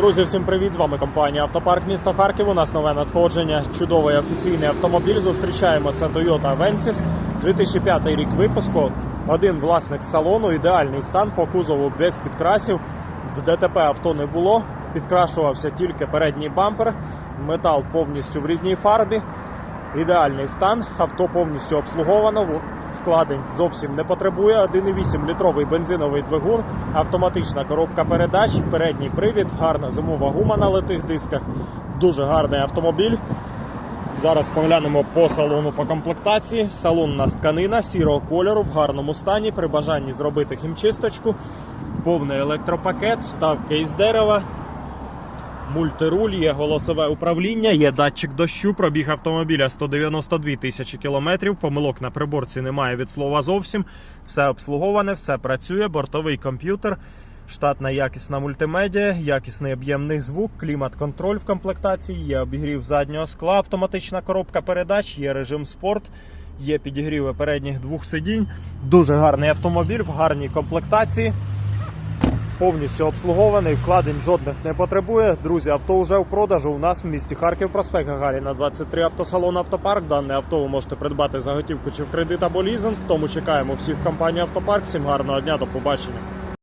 Друзі, всім привіт! З вами компанія Автопарк місто Харків. У нас нове надходження. Чудовий офіційний автомобіль. Зустрічаємо це Toyota Avensis, 2005 рік випуску. Один власник салону, ідеальний стан по кузову без підкрасів. В ДТП авто не було. Підкрашувався тільки передній бампер. Метал повністю в рідній фарбі. Ідеальний стан. Авто повністю обслуговано. Вкладень зовсім не потребує. 1,8 літровий бензиновий двигун, автоматична коробка передач, передній привід, гарна зимова гума на литих дисках. Дуже гарний автомобіль. Зараз поглянемо по салону по комплектації. Салон у тканина сірого кольору в гарному стані. При бажанні зробити хімчисточку. Повний електропакет, вставки із дерева. Мультируль, є голосове управління, є датчик дощу, пробіг автомобіля 192 тисячі кілометрів. Помилок на приборці немає від слова зовсім. Все обслуговане, все працює, бортовий комп'ютер, штатна якісна мультимедіа, якісний об'ємний звук, клімат-контроль в комплектації, є обігрів заднього скла, автоматична коробка передач, є режим спорт. Є підігріви передніх двох сидінь. Дуже гарний автомобіль в гарній комплектації повністю обслугований, вкладень жодних не потребує. Друзі, авто вже в продажу. У нас в місті Харків, проспект Гагаріна, 23 автосалон Автопарк. Дане авто ви можете придбати за готівку чи в кредит або лізинг. Тому чекаємо всіх в компанії Автопарк. Всім гарного дня, до побачення.